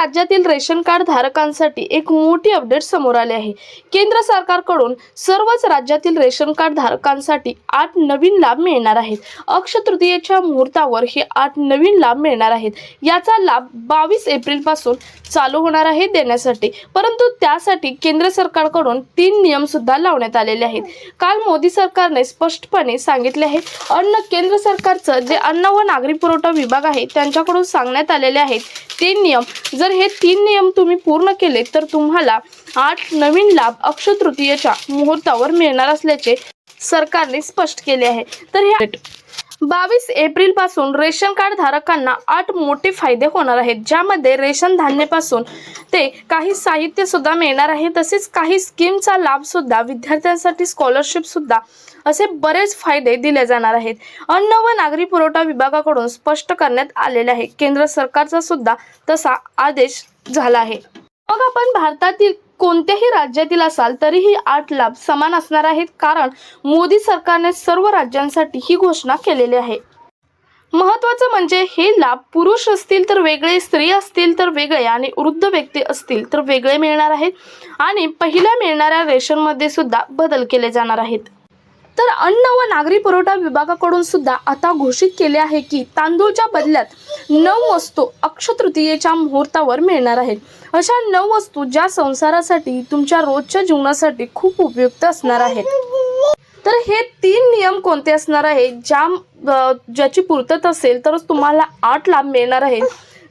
राज्यातील ration card धारकांसाठी एक मोठी अपडेट समोर आली आहे. केंद्र सरकारकडून सर्वच राज्यातील रेशन कार्ड धारकांसाठी आठ नवीन लाभ मिळणार आहेत. अक्षय तृतीयेच्या मुहूर्तावर हे आठ नवीन लाभ मिळणार आहेत. याचा लाभ बावीस एप्रिलपासून चालू होणार आहे देण्यासाठी. परंतु त्यासाठी केंद्र सरकारकडून तीन नियम सुद्धा लावण्यात आलेले आहेत. काल मोदी सरकारने स्पष्टपणे सांगितले आहे अन्न केंद्र सरकारचं जे अन्न व नागरी पुरवठा विभाग आहे त्यांच्याकडून सांगण्यात आलेले आहेत तीन नियम. जर हे तीन नियम तुम्ही पूर्ण केले तर तुम्हाला आठ नवीन लाभ अक्षय तृतीयेच्या मुहूर्तावर मिळणार असल्याचे सरकारने स्पष्ट केले आहे. तर हे बावीस एप्रिलपासून रेशन कार्ड धारकांना आठ मोठे फायदे होणार आहेत ज्यामध्ये रेशन धान्यापासून ते काही साहित्य सुद्धा मिळणार आहे तसेच काही स्कीमचा लाभ सुद्धा विद्यार्थ्यांसाठी स्कॉलरशिप सुद्धा असे बरेच फायदे दिले जाणार आहेत. अन्न व नागरी पुरवठा विभागाकडून स्पष्ट करण्यात आलेले आहे. केंद्र सरकारचा सुद्धा तसा आदेश झाला आहे. मग आपण भारतातील कोणत्याही राज्यातील असाल तरीही आठ लाभ समान असणार आहेत. कारण मोदी सरकारने सर्व राज्यांसाठी ही घोषणा केलेली आहे. महत्वाचं म्हणजे हे लाभ पुरुष असतील तर वेगळे स्त्री असतील तर वेगळे आणि वृद्ध व्यक्ती असतील तर वेगळे मिळणार आहेत. आणि पहिल्या मिळणाऱ्या रेशनमध्ये सुद्धा बदल केले जाणार आहेत. तर अन्न व नागरी पुरवठा विभागाकडून सुद्धा आता घोषित केले आहे की तांदूळच्या बदल्यात नऊ वस्तू अक्षय तृतीयेच्या मुहूर्तावर मिळणार आहेत. अशा नऊ वस्तू ज्या संसारासाठी तुमच्या रोजच्या जीवनासाठी खूप उपयुक्त असणार आहेत. तर हे तीन नियम कोणते असणार आहेत? ज्या ज्याची पूर्तता असेल तरच तुम्हाला आठ लाभ मिळणार आहेत.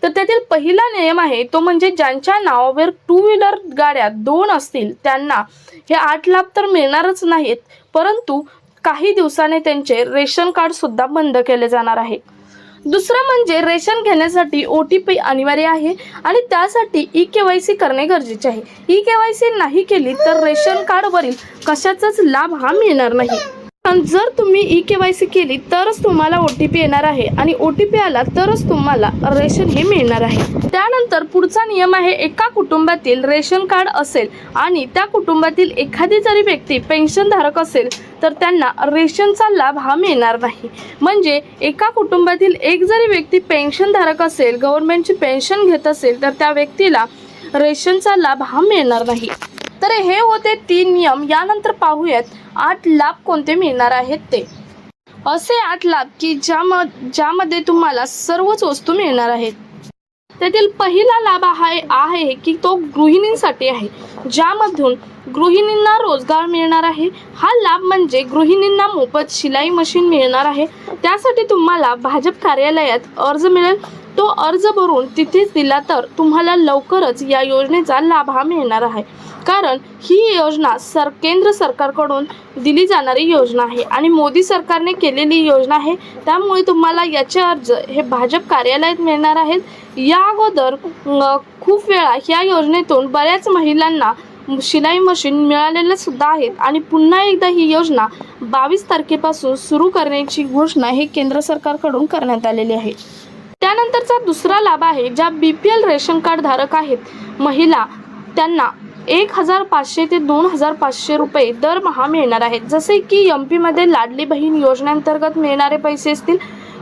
तर त्यातील पहिला नियम आहे तो म्हणजे ज्यांच्या नावावर टू व्हीलर गाड्या दोन असतील त्यांना हे आठ लाभ तर मिळणारच नाहीत. परंतु काही दिवसाने त्यांचे रेशन कार्ड सुद्धा बंद केले जाणार आहे. दुसरं म्हणजे रेशन घेण्यासाठी ओ टी पी अनिवार्य आहे आणि त्यासाठी ई के वाय सी करणे गरजेचे आहे. ई के वाय सी नाही केली तर रेशन कार्डवरील कशाचाच लाभ हा मिळणार नाही. पण जर तुम्ही ई के वाय सी केली तरच तुम्हाला ओ टी पी येणार आहे. आणि ओ टी पी आला तरच तुम्हाला रेशन हे मिळणार आहे. त्यानंतर पुढचा नियम आहे एका कुटुंबातील रेशन कार्ड असेल आणि त्या कुटुंबातील एखादी जरी व्यक्ती पेन्शन धारक असेल तर त्यांना रेशनचा लाभ हा मिळणार नाही. म्हणजे एका कुटुंबातील एक जरी व्यक्ती पेन्शन धारक असेल गव्हर्नमेंटची पेन्शन घेत असेल तर त्या व्यक्तीला रेशनचा लाभ हा मिळणार नाही. तर हे होते तीन नियम. यानंतर पाहूयात आठ लाभ कोणते मिळणार आहेत ते. असे आठ लाभ की ज्या ज्यामध्ये तुम्हाला सर्वच वस्तू मिळणार आहेत. त्यातील पहिला लाभ आहे आहे की तो गृहिणींसाठी आहे. ज्यामधून गृहिणींना रोजगार मिळणार आहे. हा लाभ म्हणजे गृहिणींना मोफत शिलाई मशीन मिळणार आहे. त्यासाठी तुम्हाला भाजप कार्यालयात अर्ज मिळेल. तो अर्ज भरून तिथेच दिला तर तुम्हाला लवकरच या योजनेचा लाभ हा मिळणार आहे. कारण ही योजना सर केंद्र सरकारकडून दिली जाणारी योजना आहे आणि मोदी सरकारने केलेली योजना आहे. त्यामुळे तुम्हाला याचे अर्ज हे भाजप कार्यालयात मिळणार आहेत. या अगोदर खूप वेळा या योजनेतून बऱ्याच महिलांना शिलाई मशीन मिळालेल्या सुद्धा आहेत आणि पुन्हा एकदा ही योजना बावीस तारखेपासून सुरू करण्याची घोषणा हे केंद्र सरकारकडून करण्यात आलेली आहे. त्यानंतरचा दुसरा लाभ आहे ज्या B P L ration card धारक आहेत. महिला त्यांना एक हजार पाचशे ते दोन हजार पाचशे रुपये दरमहा मिळणार आहेत. जसे की एम पीमध्ये लाडली बहीण योजनेअंतर्गत मिळणारे पैसे असतील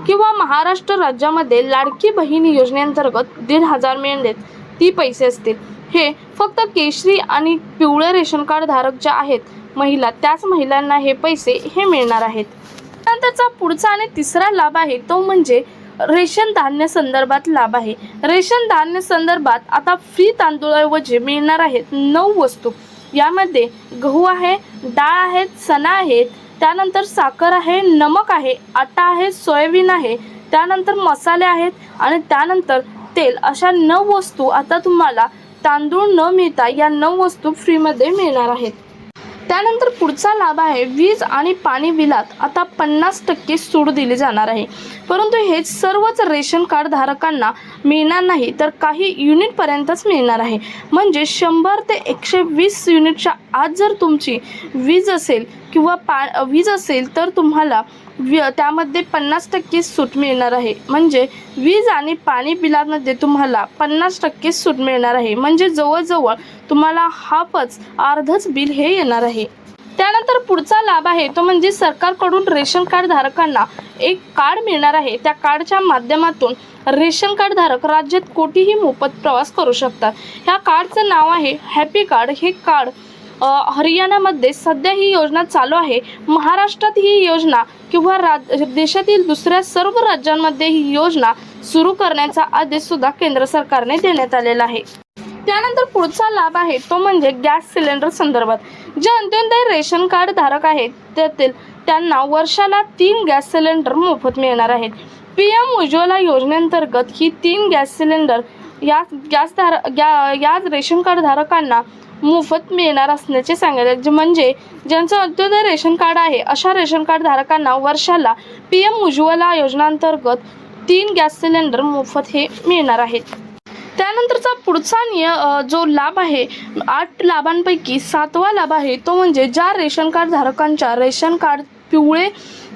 किंवा महाराष्ट्र राज्यामध्ये लाडकी बहीण योजनेअंतर्गत दीड हजार मिळणार ती पैसे असतील. हे फक्त केशरी आणि पिवळे रेशन कार्ड धारक ज्या आहेत महिला त्याच महिलांना हे पैसे हे मिळणार आहेत. त्यानंतरचा पुढचा आणि तिसरा लाभ आहे तो म्हणजे रेशन धान्य संदर्भात लाभ आहे. रेशन धान्य संदर्भात आता फ्री तांदूळऐवजी मिळणार आहेत नऊ वस्तू. यामध्ये गहू आहे डाळ आहेत चणा आहेत त्यानंतर साखर आहे नमक आहे आटा आहे सोयाबीन आहे त्यानंतर मसाले आहेत आणि त्यानंतर तेल. अशा नऊ वस्तू आता तुम्हाला तांदूळ न मिळता या नऊ वस्तू फ्रीमध्ये मिळणार आहेत. त्यानंतर पुढचा लाभ आहे वीज आणि पाणी बिलात आता पन्नास टक्के सूट दिली जाणार आहे. परंतु हे सर्वच रेशन कार्ड धारकांना मिळणार नाही तर काही युनिटपर्यंतच मिळणार आहे. म्हणजे शंभर ते एकशे वीस युनिटच्या आत जर तुमची वीज असेल किंवा पा वीज असेल तर तुम्हाला वि त्यामध्ये पन्नास टक्के सूट मिळणार आहे. म्हणजे वीज आणि पाणी बिलामध्ये तुम्हाला पन्नास टक्के सूट मिळणार आहे. म्हणजे जवळजवळ तुम्हाला हाफच अर्धच बिल हे येणार आहे. त्यानंतर पुढचा लाभ आहे तो म्हणजे सरकारकडून रेशन कार्ड धारकांना एक कार्ड मिळणार आहे. त्या कार्डच्या माध्यमातून रेशन कार्ड धारक राज्यात कोठीही मोफत प्रवास करू शकतात. ह्या कार्डचं नाव आहे हॅपी कार्ड. हे कार्ड हरियाणामध्ये सध्या ही योजना चालू आहे. महाराष्ट्रात ही योजना किंवा राज देशातील दुसऱ्या सर्व राज्यांमध्ये ही योजना सुरू करण्याचा आदेश सुद्धा केंद्र सरकारने देण्यात आलेला आहे. त्यानंतर पुढचा लाभ आहे तो म्हणजे गॅस सिलेंडर संदर्भात. जे अंत्योदय रेशन कार्ड धारक आहेत त्यातील त्यांना वर्षाला तीन गॅस सिलेंडर मोफत मिळणार आहेत. पी एम उज्ज्वला योजनेअंतर्गत ही तीन गॅस सिलेंडर या गॅस धार गॅ या रेशन कार्ड धारकांना मोफत मिळणार असल्याचे सांगितले जे म्हणजे ज्यांचं अंत्योदय रेशन कार्ड आहे अशा रेशन कार्ड धारकांना वर्षाला पी एम उज्ज्वला योजनेअंतर्गत तीन गॅस सिलेंडर मोफत हे मिळणार आहेत. त्यानंतरचा पुढचा निय जो लाभ आहे आठ लाभांपैकी सातवा लाभ आहे तो म्हणजे ज्या रेशन कार्ड धारकांच्या रेशन कार्ड पिवळे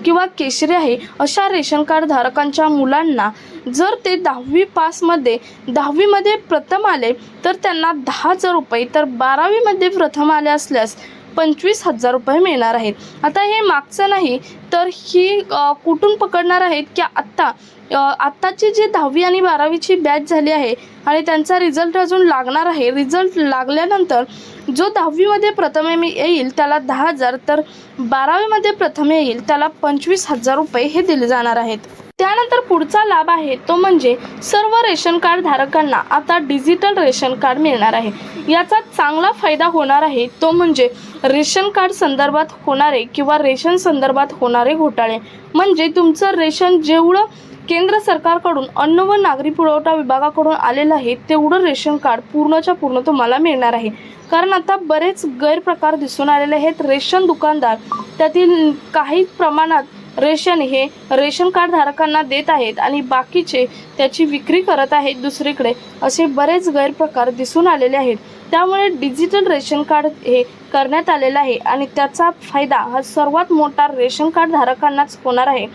किंवा केशरी आहे अशा रेशन कार्ड धारकांच्या मुलांना जर ते दहावी पासमध्ये दहावीमध्ये प्रथम आले तर त्यांना दहा हजार रुपये तर बारावीमध्ये प्रथम आले असल्यास पंचवीस हजार रुपये मिळणार आहेत. आता हे मागचं नाही तर ही कुठून पकडणार आहेत की आत्ता आत्ताची जी दहावी आणि बारावीची बॅच झाली आहे आणि त्यांचा रिझल्ट अजून लागणार आहे. रिझल्ट लागल्यानंतर जो दहावीमध्ये प्रथम येईल त्याला दहा हजार तर बारावीमध्ये प्रथम येईल त्याला पंचवीस हजार रुपये हे दिले जाणार आहेत. त्यानंतर पुढचा लाभ आहे तो म्हणजे सर्व रेशन कार्ड धारकांना आता डिजिटल रेशन कार्ड मिळणार आहे. याचा चांगला फायदा होणार आहे तो म्हणजे रेशन कार्ड संदर्भात होणारे किंवा रेशन संदर्भात होणारे घोटाळे. म्हणजे तुमचं रेशन जेवढं केंद्र सरकारकडून अन्न व नागरी पुरवठा विभागाकडून आलेलं आहे तेवढं रेशन कार्ड पूर्णच्या पूर्ण तुम्हाला मिळणार आहे. कारण आता बरेच गैरप्रकार दिसून आलेले आहेत. रेशन दुकानदार त्यातील काही प्रमाणात रेशन हे रेशन कार्ड धारकांना देत आहेत आणि बाकीचे त्याची विक्री करत आहेत दुसरीकडे असे बरेच गैरप्रकार दिसून आलेले आहेत. त्यामुळे डिजिटल रेशन कार्ड हे करण्यात आलेलं आहे आणि त्याचा फायदा हा सर्वात मोठा रेशन कार्ड धारकांनाच होणार आहे.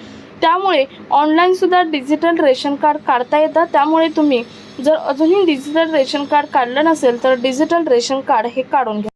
त्यामुळे ऑनलाईनसुद्धा डिजिटल रेशन कार्ड काढता येतं. त्यामुळे तुम्ही जर अजूनही डिजिटल रेशन कार्ड काढलं नसेल तर डिजिटल रेशन कार्ड हे काढून घ्या.